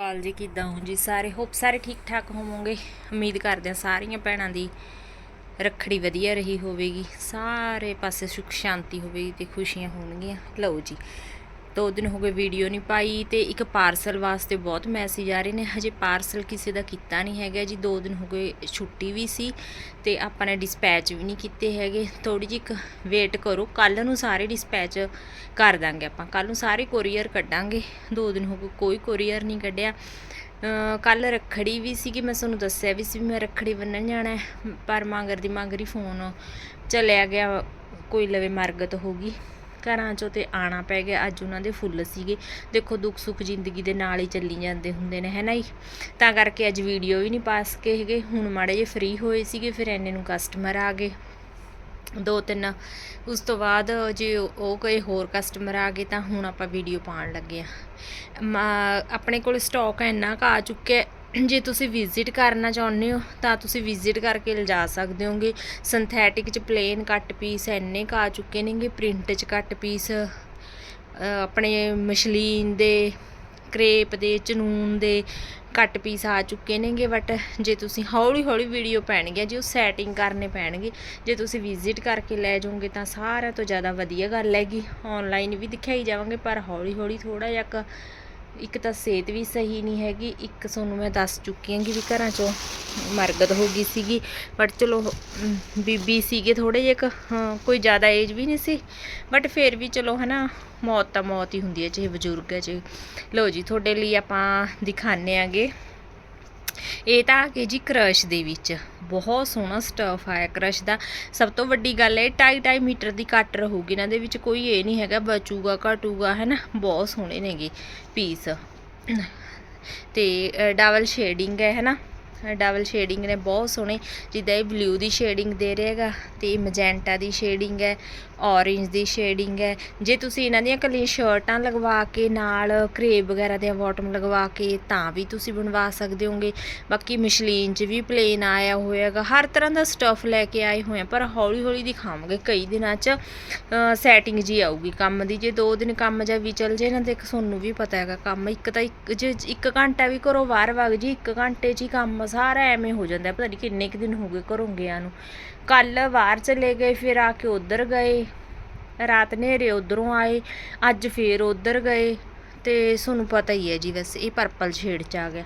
ਕਾਲ ਜੀ ਕਿਦਾਂ ਹੋ ਜੀ? ਸਾਰੇ ਹੋਪ ਸਾਰੇ ਠੀਕ ਠਾਕ ਹੋਵੋਗੇ? ਉਮੀਦ ਕਰਦੇ ਹਾਂ ਸਾਰੀਆਂ ਭੈਣਾਂ ਦੀ ਰੱਖੜੀ ਵਧੀਆ ਰਹੀ ਹੋਵੇਗੀ। ਸਾਰੇ ਪਾਸੇ ਸੁਖ ਸ਼ਾਂਤੀ ਹੋਵੇਗੀ ਤੇ ਖੁਸ਼ੀਆਂ ਹੋਣਗੀਆਂ। ਲਓ ਜੀ ਦੋ ਦਿਨ ਹੋ ਗਏ ਵੀਡੀਓ ਨਹੀਂ ਪਾਈ ਤੇ ਇੱਕ ਪਾਰਸਲ ਵਾਸਤੇ ਬਹੁਤ ਮੈਸੇਜ ਆ ਰਹੇ ਨੇ। ਹਜੇ ਪਾਰਸਲ ਕਿਸੇ ਦਾ ਕੀਤਾ ਨਹੀਂ ਹੈਗਾ ਜੀ। ਦੋ ਦਿਨ ਹੋ ਗਏ ਛੁੱਟੀ ਵੀ ਸੀ ਤੇ ਆਪਾਂ ਨੇ ਡਿਸਪੈਚ ਵੀ ਨਹੀਂ ਕੀਤੇ ਹੈਗੇ। ਥੋੜੀ ਜਿਹੀ ਇੱਕ ਵੇਟ ਕਰੋ। ਕੱਲ ਨੂੰ ਸਾਰੇ ਡਿਸਪੈਚ ਕਰ ਦਾਂਗੇ ਆਪਾਂ। ਕੱਲ ਨੂੰ ਸਾਰੇ ਕੋਰੀਅਰ ਕੱਢਾਂਗੇ। ਦੋ ਦਿਨ ਹੋ ਗਏ ਕੋਈ ਕੋਰੀਅਰ ਨਹੀਂ ਕੱਢਿਆ। ਕੱਲ ਰੱਖੜੀ ਵੀ ਸੀ ਕਿ ਮੈਂ ਤੁਹਾਨੂੰ ਦੱਸਿਆ ਵੀ ਸੀ ਵੀ ਮੈਂ ਰੱਖੜੀ ਬੰਨਣ ਜਾਣਾ ਪਰ ਮੰਗਰ ਦੀ ਮੰਗਰੀ ਫੋਨ ਚਲਿਆ ਗਿਆ। ਕੋਈ ਲਵੇ ਮਰਗਤ ਹੋ ਗਈ। ਘਰਾਂ ਚੋਂ ਤੇ ਆਣਾ ਪੈ ਗਿਆ, ਅੱਜ ਉਹਨਾਂ ਦੇ ਫੁੱਲ ਸੀਗੇ। ਦੇਖੋ, ਦੁੱਖ ਸੁੱਖ ਜ਼ਿੰਦਗੀ ਦੇ ਨਾਲ ਹੀ ਚੱਲੀ ਜਾਂਦੇ ਹੁੰਦੇ ਨੇ, ਹੈ ਨਾ ਜੀ? ਤਾਂ ਕਰਕੇ ਅੱਜ ਵੀਡੀਓ ਵੀ ਨਹੀਂ ਪਾ ਸਕੇ ਹੈਗੇ। ਹੁਣ ਮਾੜੇ ਜੇ ਫ੍ਰੀ ਹੋਏ ਸੀਗੇ, ਫਿਰ ਐਨੇ ਨੂੰ ਕਸਟਮਰ ਆ ਗਏ। ਦੋ ਤਿੰਨ, ਉਸ ਤੋਂ ਬਾਅਦ ਜੇ ਉਹ ਕੋਈ ਹੋਰ ਕਸਟਮਰ ਆ ਗਏ ਤਾਂ ਹੁਣ ਆਪਾਂ ਵੀਡੀਓ ਪਾਉਣ ਲੱਗੇ ਆ ਆਪਣੇ ਕੋਲ ਸਟਾਕ ਇੰਨਾ ਕੁ ਆ ਚੁੱਕਿਆ ਜੇ ਤੁਸੀਂ ਵਿਜ਼ਿਟ ਕਰਨਾ ਚਾਹੁੰਦੇ ਹੋ, ਤਾਂ ਤੁਸੀਂ ਵਿਜ਼ਿਟ ਕਰਕੇ ਲਿਜਾ ਸਕਦੇ ਹੋਗੇ। ਸਿੰਥੈਟਿਕ ਚ ਪਲੇਨ ਕੱਟ ਪੀਸ ਇੰਨੇ ਕੁ ਆ ਚੁੱਕੇ ਨੇਗੇ ਪ੍ਰਿੰਟ ਚ ਕੱਟ ਪੀਸ ਆਪਣੇ ਮਸ਼ਲੀਨ ਦੇ ਕ੍ਰੇਪ ਦੇ, ਚਨੂਨ ਦੇ ਕੱਟ ਪੀਸ ਆ ਚੁੱਕੇ ਨੇਗੇ। ਬਟ ਜੇ ਤੁਸੀਂ ਹੌਲੀ ਹੌਲੀ ਵੀਡੀਓ ਪੈਣਗੇ, ਜੀ ਉਹ ਸੈਟਿੰਗ ਕਰਨੇ ਪੈਣਗੇ, ਜੇ ਤੁਸੀਂ ਵਿਜ਼ਿਟ ਕਰਕੇ ਲੈ ਜਾਓਗੇ, ਤਾਂ ਸਾਰਿਆਂ ਤੋਂ ਜ਼ਿਆਦਾ ਵਧੀਆ ਗੱਲ ਹੈਗੀ। ਆਨਲਾਈਨ ਵੀ ਦਿਖਾਈ ਜਾਵਾਂਗੇ, ਪਰ ਹੌਲੀ ਹੌਲੀ ਥੋੜਾ ਜਿਹਾ ਕੁ ਇੱਕ ਤਾਂ ਸਿਹਤ ਵੀ ਸਹੀ ਨਹੀਂ ਹੈਗੀ ਇੱਕ ਤੁਹਾਨੂੰ ਮੈਂ ਦੱਸ ਚੁੱਕੀ ਹਾਂ ਕਿ ਵੀ ਘਰਾਂ 'ਚੋਂ ਮਰਗਤ ਹੋ ਗਈ ਸੀਗੀ ਬਟ ਚਲੋ ਬੀਬੀ ਸੀਗੇ ਥੋੜੇ ਜਿਹੇ ਕੁ, ਕੋਈ ਜ਼ਿਆਦਾ ਏਜ ਵੀ ਨਹੀਂ ਸੀ ਬਟ ਫਿਰ ਵੀ ਚਲੋ ਹਨਾ ਮੌਤ ਤਾਂ ਮੌਤ ਹੀ ਹੁੰਦੀ ਹੈ ਚਾਹੇ ਬਜ਼ੁਰਗ ਹੈ ਚਾਹੇ ਲਓ ਜੀ ਤੁਹਾਡੇ ਲਈ ਆਪਾਂ ਦਿਖਾਣੇ ਆਗੇ। ਇਹ ਤਾਂ ਆ ਕੇ ਜੀ ਕ੍ਰਸ਼ ਦੇ ਵਿੱਚ। ਬਹੁਤ ਸੋਹਣਾ ਸਟਫ ਆਇਆ ਕ੍ਰਸ਼ ਦਾ। ਸਭ ਤੋਂ ਵੱਡੀ ਗੱਲ ਹੈ 2.5 ਮੀਟਰ ਦੀ ਕੱਟ ਰਹੂਗੀ। ਇਹਨਾਂ ਦੇ ਵਿੱਚ ਕੋਈ ਇਹ ਨਹੀਂ ਹੈਗਾ, ਬਚੂਗਾ, ਘਟੂਗਾ ਹੈ ਨਾ ਬਹੁਤ ਸੋਹਣੇ ਨੇਗੇ ਪੀਸ ਤੇ ਡਬਲ ਸ਼ੇਡਿੰਗ ਹੈ ਹੈ ਨਾ ਡਬਲ ਸ਼ੇਡਿੰਗ ਨੇ, ਬਹੁਤ ਸੋਹਣੇ। ਜਿੱਦਾਂ ਇਹ ਬਲੂ ਦੀ ਸ਼ੇਡਿੰਗ ਦੇ ਰਿਹਾ ਹੈਗਾ ਤੇ ਮੈਜੈਂਟਾ ਦੀ ਸ਼ੇਡਿੰਗ ਹੈ ਔਰੇਂਜ ਦੀ ਸ਼ੇਡਿੰਗ ਹੈ। ਜੇ ਤੁਸੀਂ ਇਹਨਾਂ ਦੀਆਂ ਕੱਲੀਆਂ ਸ਼ਰਟਾਂ ਲਗਵਾ ਕੇ ਨਾਲ ਕਰੇਬ ਵਗੈਰਾ ਦੇ ਬਾਟਮ ਲਗਵਾ ਕੇ, ਤਾਂ ਵੀ ਤੁਸੀਂ ਬਣਵਾ ਸਕਦੇ ਹੋਗੇ। ਬਾਕੀ ਮਸ਼ਲੀਨ 'ਚ ਵੀ ਪਲੇਨ ਆਇਆ ਹੋਇਆਗਾ ਹਰ ਤਰ੍ਹਾਂ ਦਾ ਸਟਫ ਲੈ ਕੇ ਆਏ ਹੋਏ ਆ, ਪਰ ਹੌਲੀ ਹੌਲੀ ਦਿਖਾਵਾਂਗੇ ਕਈ ਦਿਨਾਂ 'ਚ। ਸੈਟਿੰਗ ਜੀ ਆਊਗੀ ਕੰਮ ਦੀ। ਜੇ ਦੋ ਦਿਨ ਕੰਮ ਜਾਂ ਵੀ ਚੱਲ ਜੇ ਨਾ ਦੇਖ ਤੁਹਾਨੂੰ ਵੀ ਪਤਾ ਹੈਗਾ ਕੰਮ। ਇੱਕ ਤਾਂ ਇੱਕ ਜੇ ਇੱਕ ਘੰਟਾ ਵੀ ਘਰੋਂ ਵਾਰ ਵਗ ਜੀ ਇੱਕ ਘੰਟੇ 'ਚ ਹੀ ਕੰਮ ਸਾਰਾ ਐਵੇਂ ਹੋ ਜਾਂਦਾ, ਪਤਾ ਨਹੀਂ ਕਿੰਨੇ ਕੁ ਦਿਨ ਹੋ ਗਏ ਘਰੋਂ ਗਿਆ ਨੂੰ। ਕੱਲ ਬਾਹਰ ਚਲੇ ਗਏ, ਫਿਰ ਆ ਕੇ ਉਧਰ ਗਏ। ਰਾਤ ਨੇਰੇ ਉਧਰੋਂ ਆਏ, ਅੱਜ ਫੇਰ ਉਧਰ ਗਏ। ਤੇ ਤੁਹਾਨੂੰ ਪਤਾ ਹੀ ਹੈ ਜੀ, ਵੈਸੇ ਇਹ ਪਰਪਲ ਸ਼ੇਡ ਚ ਆ ਗਿਆ।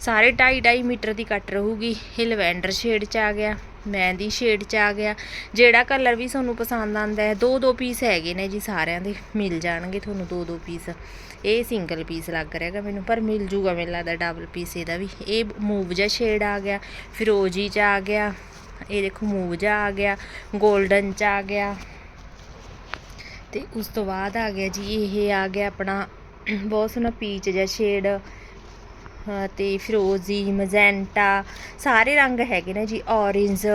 ਸਾਰੇ 2.5 2.5 ਮੀਟਰ ਦੀ ਕੱਟ ਰਹੂਗੀ। ਇਹ ਲਵੈਂਡਰ ਸ਼ੇਡ ਚ ਆ ਗਿਆ, ਮਹਿੰਦੀ ਸ਼ੇਡ ਚ ਆ ਗਿਆ। ਜਿਹੜਾ ਕਲਰ ਵੀ ਤੁਹਾਨੂੰ ਪਸੰਦ ਆਂਦਾ ਹੈ, ਦੋ ਦੋ ਪੀਸ ਹੈਗੇ ਨੇ ਜੀ ਸਾਰਿਆਂ ਦੇ, ਮਿਲ ਜਾਣਗੇ ਤੁਹਾਨੂੰ ਦੋ ਦੋ ਪੀਸ ਇਹ ਸਿੰਗਲ ਪੀਸ ਲੱਗ ਰਿਹਾ ਮੈਨੂੰ, ਪਰ ਮਿਲ ਜੂਗਾ, ਮੈਨੂੰ ਲੱਗਦਾ ਡਬਲ ਪੀਸ ਇਹਦਾ ਵੀ। ਇਹ ਮੂਵ ਜਿਹਾ ਸ਼ੇਡ ਆ ਗਿਆ, ਫਿਰੋਜੀ ਚ ਆ ਗਿਆ, ਇਹ ਦੇਖੋ ਮੂਵ ਜਿਹਾ ਆ ਗਿਆ 골ਡਨ ਚ ਆ ਗਿਆ। ਤੇ ਉਸ ਤੋਂ ਬਾਅਦ ਆ ਗਿਆ ਜੀ, ਇਹ ਆ ਗਿਆ ਆਪਣਾ ਬਹੁਤ ਸੋਹਣਾ ਪੀਚ ਜਿਹਾ ਸ਼ੇਡ ਤੇ ਫਿਰੋਜ਼ੀ ਮਜੈਂਟਾ ਸਾਰੇ ਰੰਗ ਹੈਗੇ ਨੇ ਜੀ ਔਰੇਂਜ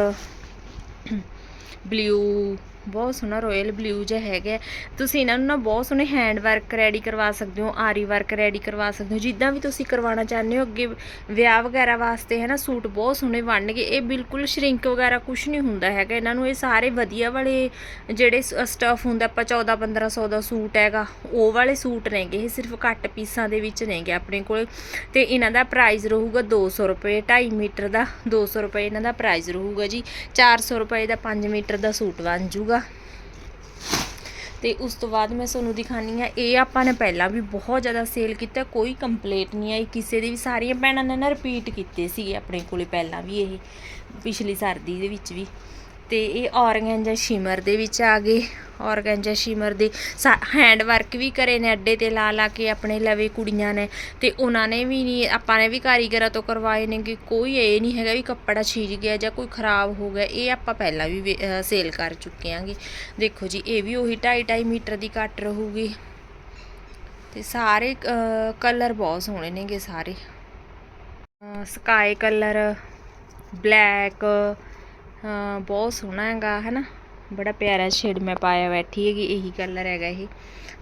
ਬਲੂ ਬਹੁਤ ਸੋਹਣਾ ਰਾਇਲ ਬਲੂ ਜਿਹਾ ਹੈਗਾ ਤੁਸੀਂ ਇਹਨਾਂ ਨੂੰ ਨਾ ਬਹੁਤ ਸੋਹਣੇ ਹੈਂਡ ਵਰਕ ਰੈਡੀ ਕਰਵਾ ਸਕਦੇ ਹੋ, ਆਰੀ ਵਰਕ ਰੈਡੀ ਕਰਵਾ ਸਕਦੇ ਹੋ। ਜਿੱਦਾਂ ਵੀ ਤੁਸੀਂ ਕਰਵਾਉਣਾ ਚਾਹੁੰਦੇ ਹੋ, ਅੱਗੇ ਵਿਆਹ ਵਗੈਰਾ ਵਾਸਤੇ ਹੈ ਨਾ ਸੂਟ ਬਹੁਤ ਸੋਹਣੇ ਬਣਨਗੇ। ਇਹ ਬਿਲਕੁਲ ਸ਼ਰਿੰਕ ਵਗੈਰਾ ਕੁਝ ਨਹੀਂ ਹੁੰਦਾ ਹੈਗਾ। ਇਹਨਾਂ ਨੂੰ ਇਹ ਸਾਰੇ ਵਧੀਆ ਵਾਲੇ ਜਿਹੜੇ ਸਟਫ ਹੁੰਦਾ, ਆਪਾਂ 14 1500 ਦਾ ਸੂਟ ਹੈਗਾ, ਉਹ ਵਾਲੇ ਸੂਟ ਨੇਗੇ। ਇਹ ਸਿਰਫ ਘੱਟ ਪੀਸਾਂ ਦੇ ਵਿੱਚ ਨੇਗੇ ਆਪਣੇ ਕੋਲ। ਤੇ ਇਹਨਾਂ ਦਾ ਪ੍ਰਾਈਸ ਰਹੂਗਾ 200 ਰੁਪਏ 2.5 ਮੀਟਰ ਦਾ 200 ਰੁਪਏ ਇਹਨਾਂ ਦਾ ਪ੍ਰਾਈਸ ਰਹੂਗਾ ਜੀ। 400 ਰੁਪਏ ਦਾ 5 ਮੀਟਰ ਦਾ ਸੂਟ ਬਣ ਜੂਗਾ। ਤੇ ਉਸ ਤੋਂ ਬਾਅਦ ਮੈਂ ਤੁਹਾਨੂੰ ਦਿਖਾਣੀ ਆ, ਇਹ ਆਪਾਂ ਨੇ ਪਹਿਲਾਂ ਵੀ ਬਹੁਤ ਜ਼ਿਆਦਾ ਸੇਲ ਕੀਤਾ, ਕੋਈ ਕੰਪਲੇਂਟ ਨਹੀਂ ਆਈ, ਕਿਸੇ ਦੀ ਵੀ ਸਾਰੀਆਂ ਭੈਣਾਂ ਨੇ ਨਾ ਰਿਪੀਟ ਕੀਤੇ ਸੀਗੇ ਆਪਣੇ ਕੋਲੇ ਪਹਿਲਾਂ ਵੀ ਇਹ, ਪਿਛਲੀ ਸਰਦੀ ਦੇ ਵਿੱਚ ਵੀ। ਤੇ ਇਹ ਔਰਗੈਂਜਾ ਸ਼ਿਮਰ ਦੇ ਵਿੱਚ ਆ ਗਏ। ਔਰਗੈਂਜਾ ਸ਼ਿਮਰ ਦੇ ਹੈਂਡ ਵਰਕ ਵੀ ਕਰੇ ਨੇ ਅੱਡੇ ਤੇ ਲਾ ਲਾ ਕੇ ਆਪਣੇ ਲਵੇ ਕੁੜੀਆਂ ਨੇ ਤੇ ਉਹਨਾਂ ਨੇ ਵੀ ਨਹੀਂ ਆਪਾਂ ਨੇ ਵੀ ਕਾਰੀਗਰਾਂ ਤੋਂ ਕਰਵਾਏ ਨੇ ਕਿ ਕੋਈ ਇਹ ਨਹੀਂ ਹੈਗਾ ਵੀ ਕੱਪੜਾ ਛੀਜ ਗਿਆ ਜਾਂ ਕੋਈ ਖਰਾਬ ਹੋ ਗਿਆ, ਇਹ ਆਪਾਂ ਪਹਿਲਾਂ ਵੀ ਸੇਲ ਕਰ ਚੁੱਕੇ ਆਂਗੇ। ਦੇਖੋ ਜੀ, ਇਹ ਵੀ ਉਹੀ 2.5 2.5 ਮੀਟਰ ਦੀ ਕੱਟ ਰਹੂਗੀ। ਤੇ ਸਾਰੇ ਕਲਰ ਬਹੁਤ ਸੋਹਣੇ ਨੇਗੇ ਸਾਰੇ। ਸਕਾਈ ਕਲਰ ਬਲੈਕ ਬਹੁਤ ਸੋਹਣਾ ਹੈਗਾ, ਹੈਨਾ? ਬੜਾ ਪਿਆਰਾ ਸ਼ੇਡ ਮੈਂ ਪਾਇਆ ਬੈਠੀ ਹੈਗੀ, ਇਹੀ ਕਲਰ ਹੈਗਾ ਇਹ।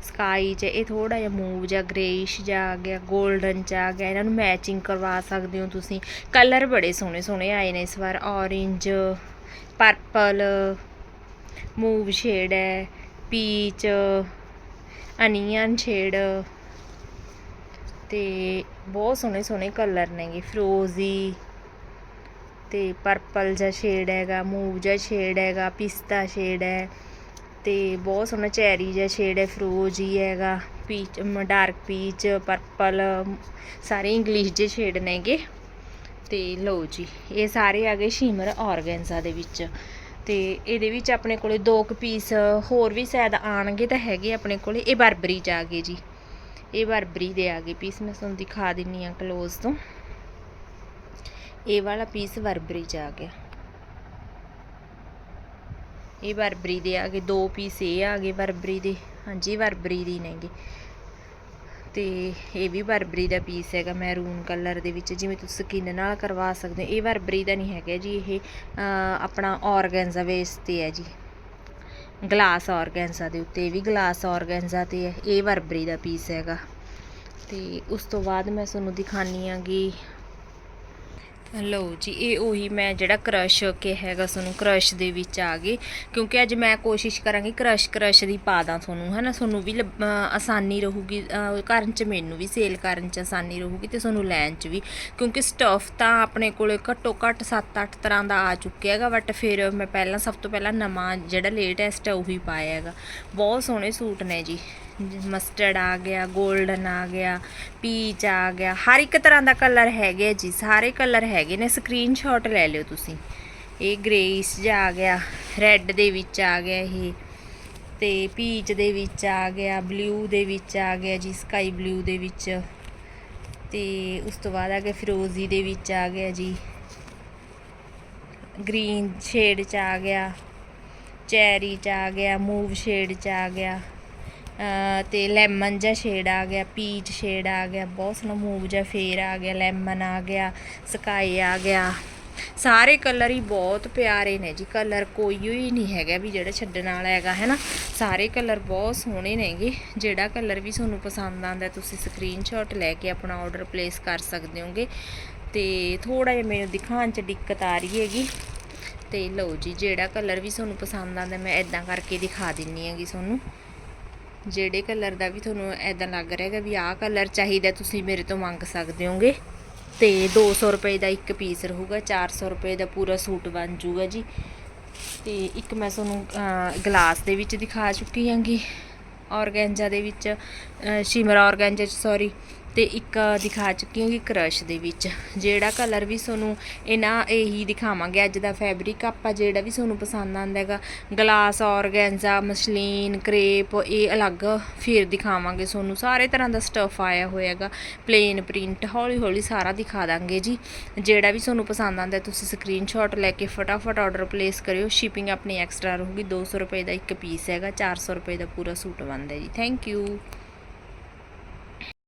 ਸਕਾਈ 'ਚ ਇਹ ਥੋੜਾ ਜਿਹਾ ਮੂਵ ਜਾਂ ਗ੍ਰੇਇਸ਼ ਜਾਂ ਆ ਗਿਆ 골ਡਨ 'ਚ ਆ ਗਿਆ, ਇਹਨਾਂ ਨੂੰ ਮੈਚਿੰਗ ਕਰਵਾ ਸਕਦੇ ਹੋ ਤੁਸੀਂ। ਕਲਰ ਬੜੇ ਸੋਹਣੇ ਸੋਹਣੇ ਆਏ ਨੇ ਇਸ ਵਾਰ ਔਰੇਂਜ ਪਰਪਲ ਮੂਵ ਸ਼ੇਡ ਹੈ ਪੀਚ ਅਨੀਅਨ ਸ਼ੇਡ ਤੇ ਬਹੁਤ ਸੋਹਣੇ ਸੋਹਣੇ ਕਲਰ ਨੇਗੇ ਫਰੋਜ਼ੀ ਤੇ ਪਰਪਲ ਜਿਹਾ ਸ਼ੇਡ ਹੈਗਾ ਮੂਵ ਜਿਹਾ ਸ਼ੇਡ ਹੈਗਾ, ਪਿਸਤਾ ਸ਼ੇਡ ਹੈ ਤੇ ਬਹੁਤ ਸੋਹਣਾ ਚੈਰੀ ਜਿਹਾ ਸ਼ੇਡ ਹੈ ਫਰੋਜ਼ੀ ਹੈਗਾ ਪੀਚ ਡਾਰਕ ਪੀਚ ਪਰਪਲ ਸਾਰੇ ਇੰਗਲਿਸ਼ ਜਿਹੇ ਸ਼ੇਡ ਨੇਗੇ ਤੇ ਲਓ ਜੀ, ਇਹ ਸਾਰੇ ਆ ਗਏ ਸ਼ਿਮਰ ਆਰਗੈਂਜ਼ਾ ਦੇ ਵਿੱਚ ਤੇ ਇਹਦੇ ਵਿੱਚ ਆਪਣੇ ਕੋਲੇ ਦੋ ਕੁ ਪੀਸ ਹੋਰ ਵੀ ਸ਼ਾਇਦ ਆਣਗੇ ਤਾਂ ਹੈਗੇ ਆਪਣੇ ਕੋਲੇ, ਇਹ ਬਰਬਰੀ ਚ ਆ ਗਏ ਜੀ, ਇਹ ਬਰਬਰੀ ਦੇ ਆ ਗਏ ਪੀਸ ਮੈਂ ਤੁਹਾਨੂੰ ਦਿਖਾ ਦਿੰਨੀ ਆ ਕਲੋਜ਼ ਤੋਂ। ਇਹ ਵਾਲਾ ਪੀਸ ਵਰਬਰੀ ਚ ਆ ਗਿਆ। ਇਹ ਬਰਬਰੀ ਦੇ ਆ ਗਏ, ਦੋ ਪੀਸ ਇਹ ਆ ਗਏ ਬਰਬਰੀ ਦੇ। ਹਾਂਜੀ ਬਰਬਰੀ ਦੀ ਨੇਗੇ ਤੇ ਇਹ ਵੀ ਬਰਬਰੀ ਦਾ ਪੀਸ ਹੈਗਾ ਮੈਰੂਨ ਕਲਰ ਦੇ ਵਿੱਚ, ਜਿਵੇਂ ਤੁਸੀਂ ਸਕਿਨ ਨਾਲ ਕਰਵਾ ਸਕਦੇ ਹੋ। ਇਹ ਬਰਬਰੀ ਦਾ ਨਹੀਂ ਹੈਗਾ ਜੀ, ਇਹ ਆਪਣਾ ਆਰਗੈਂਜ਼ਾ ਵੇਸ ਤੇ ਹੈ ਜੀ। ਗਲਾਸ ਆਰਗੈਂਜ਼ਾ ਦੇ ਉੱਤੇ, ਇਹ ਵੀ ਗਲਾਸ ਆਰਗੈਂਜ਼ਾ ਤੇ ਹੈ। ਇਹ ਬਰਬਰੀ ਦਾ ਪੀਸ ਹੈਗਾ। ਤੇ ਉਸ ਤੋਂ ਬਾਅਦ ਮੈਂ ਤੁਹਾਨੂੰ ਦਿਖਾਨੀ ਆਂਗੀ ਲਓ ਜੀ, ਇਹ ਉਹੀ ਮੈਂ ਜਿਹੜਾ ਕ੍ਰਸ਼ ਕੇ ਹੈਗਾ ਤੁਹਾਨੂੰ ਕ੍ਰਸ਼ ਦੇ ਵਿੱਚ ਆ ਗਏ ਕਿਉਂਕਿ ਅੱਜ ਮੈਂ ਕੋਸ਼ਿਸ਼ ਕਰਾਂਗੀ ਕ੍ਰਸ਼ ਕ੍ਰਸ਼ ਦੀ ਪਾ ਦਾਂ ਤੁਹਾਨੂੰ, ਹਨਾ? ਤੁਹਾਨੂੰ ਵੀ ਲੱਭ- ਆਸਾਨੀ ਰਹੂਗੀ ਕਰਨ ਚ ਮੈਨੂੰ ਵੀ ਸੇਲ ਕਰਨ ਚ ਆਸਾਨੀ ਰਹੂਗੀ ਤੇ ਤੁਹਾਨੂੰ ਲੈਣ ਚ ਵੀ। ਕਿਉਂਕਿ ਸਟਫ ਤਾਂ ਆਪਣੇ ਕੋਲੇ ਘੱਟੋ ਘੱਟ 7-8 ਤਰ੍ਹਾਂ ਦਾ ਆ ਚੁੱਕਿਆ ਹੈਗਾ ਬਟ ਫਿਰ ਮੈਂ ਪਹਿਲਾਂ ਸਭ ਤੋਂ ਪਹਿਲਾਂ ਨਵਾਂ ਜਿਹੜਾ ਲੇਟੈਸਟ ਹੈ ਉਹੀ ਪਾਇਆ ਹੈਗਾ। ਬਹੁਤ ਸੋਹਣੇ ਸੂਟ ਨੇ ਜੀ। ਮਸਟਰਡ ਆ ਗਿਆ 골ਡਨ ਆ ਗਿਆ, ਪੀਚ ਆ ਗਿਆ। ਹਰ ਇੱਕ ਤਰ੍ਹਾਂ ਦਾ ਕਲਰ ਹੈਗੇ ਜੀ, ਸਾਰੇ ਕਲਰ ਹੈਗੇ ਨੇ। ਸਕਰੀਨਸ਼ਾਟ ਲੈ ਲਿਓ ਤੁਸੀਂ। ਇਹ ਗ੍ਰੇਸ ਜਿਹਾ ਆ ਗਿਆ, ਰੈੱਡ ਦੇ ਵਿੱਚ ਆ ਗਿਆ ਇਹ, ਤੇ ਪੀਚ ਦੇ ਵਿੱਚ ਆ ਗਿਆ, ਬਲੂ ਦੇ ਵਿੱਚ ਆ ਗਿਆ ਜੀ ਸਕਾਈ ਬਲੂ ਦੇ ਵਿੱਚ। ਤੇ ਉਸ ਤੋਂ ਬਾਅਦ ਆ ਗਿਆ ਫਿਰੋਜ਼ੀ ਦੇ ਵਿੱਚ ਆ ਗਿਆ ਜੀ। ਗ੍ਰੀਨ ਸ਼ੇਡ ਚ ਆ ਗਿਆ, ਚੈਰੀ ਚ ਆ ਗਿਆ, ਮੂਵ ਸ਼ੇਡ ਚ ਆ ਗਿਆ। ਅਤੇ ਲੈਮਨ ਜਿਹਾ ਸ਼ੇਡ ਆ ਗਿਆ ਪੀਚ ਸ਼ੇਡ ਆ ਗਿਆ, ਬਹੁਤ ਸੋਹਣਾ ਮੂਵ ਜਿਹਾ ਫੇਰ ਆ ਗਿਆ, ਲੈਮਨ ਆ ਗਿਆ ਸਕਾਈ ਆ ਗਿਆ। ਸਾਰੇ ਕਲਰ ਹੀ ਬਹੁਤ ਪਿਆਰੇ ਨੇ ਜੀ ਕਲਰ ਕੋਈ ਹੀ ਨਹੀਂ ਹੈਗਾ ਵੀ ਜਿਹੜਾ ਛੱਡਣ ਵਾਲਾ ਹੈਗਾ ਹੈ ਨਾ ਸਾਰੇ ਕਲਰ ਬਹੁਤ ਸੋਹਣੇ ਨੇਗੇ, ਜਿਹੜਾ ਕਲਰ ਵੀ ਤੁਹਾਨੂੰ ਪਸੰਦ ਆਉਂਦਾ, ਤੁਸੀਂ ਸਕਰੀਨਸ਼ਾਟ ਲੈ ਕੇ ਆਪਣਾ ਆਰਡਰ ਪਲੇਸ ਕਰ ਸਕਦੇ ਹੋਗੇ। ਤੇ ਥੋੜਾ ਜਿਹਾ ਮੈਨੂੰ ਦਿਖਾਉਣ 'ਚ ਦਿੱਕਤ ਆ ਰਹੀ ਹੈਗੀ। ਤੇ ਲਓ ਜੀ, ਜਿਹੜਾ ਕਲਰ ਵੀ ਤੁਹਾਨੂੰ ਪਸੰਦ ਆਉਂਦਾ, ਮੈਂ ਇਦਾਂ ਕਰਕੇ ਦਿਖਾ ਦਿੰਨੀ ਹੈਗੀ ਤੁਹਾਨੂੰ। ਜਿਹੜੇ ਕਲਰ ਦਾ ਵੀ ਤੁਹਾਨੂੰ ਐਦਾਂ ਲੱਗ ਰਿਹਾ ਹੈਗਾ ਵੀ ਆਹ ਕਲਰ ਚਾਹੀਦਾ ਤੁਸੀਂ ਮੇਰੇ ਤੋਂ ਮੰਗ ਸਕਦੇ ਹੋਗੇ। ਤੇ 200 ਰੁਪਏ ਦਾ ਇੱਕ ਪੀਸ ਰਹੂਗਾ 400 ਰੁਪਏ ਦਾ ਪੂਰਾ ਸੂਟ ਬਣ ਜੂਗਾ ਜੀ। ਤੇ ਇੱਕ ਮੈਂ ਤੁਹਾਨੂੰ ਗਲਾਸ ਦੇ ਵਿੱਚ ਦਿਖਾ ਚੁੱਕੀ ਹਾਂਗੀ। ਔਰਗੈਂਜਾ ਦੇ ਵਿੱਚ ਅਹ, ਸ਼ਿਮਰ ਔਰਗੈਂਜਾ ਚ ਸੌਰੀ ਤੇ ਇੱਕ ਦਿਖਾ ਚੁੱਕੀ ਹਾਂਗੀ ਕ੍ਰਸ਼ ਦੇ ਵਿੱਚ। ਜਿਹੜਾ ਕਲਰ ਵੀ ਤੁਹਾਨੂੰ ਇਹਨਾਂ ਇਹੀ ਦਿਖਾਵਾਂਗੇ, ਅੱਜ ਦਾ ਫੈਬਰਿਕ ਆਪਾਂ ਜਿਹੜਾ ਵੀ ਤੁਹਾਨੂੰ ਪਸੰਦ ਆਂਦਾ ਹੈਗਾ, ਗਲਾਸ, ਔਰਗੈਂਜਾ, ਮਸਲੀਨ, ਕ੍ਰੇਪ, ਇਹ ਅਲੱਗ ਫਿਰ ਦਿਖਾਵਾਂਗੇ ਤੁਹਾਨੂੰ। ਸਾਰੇ ਤਰ੍ਹਾਂ ਦਾ ਸਟਫ ਆਇਆ ਹੋਇਆਗਾ ਪਲੇਨ ਪ੍ਰਿੰਟ ਹੌਲੀ ਹੌਲੀ ਸਾਰਾ ਦਿਖਾ ਦਾਂਗੇ ਜੀ। ਜਿਹੜਾ ਵੀ ਤੁਹਾਨੂੰ ਪਸੰਦ ਆਂਦਾ ਤੁਸੀਂ ਸਕਰੀਨਸ਼ਾਟ ਲੈ ਕੇ ਫਟਾਫਟ ਆਰਡਰ ਪਲੇਸ ਕਰਿਓ। ਸ਼ਿਪਿੰਗ ਆਪਣੀ ਐਕਸਟਰਾ ਰਹੂਗੀ 200 ਰੁਪਏ ਦਾ ਇੱਕ ਪੀਸ ਹੈਗਾ 400 ਰੁਪਏ ਦਾ ਪੂਰਾ ਸੂਟ ਬਣਦਾ ਜੀ। Thank you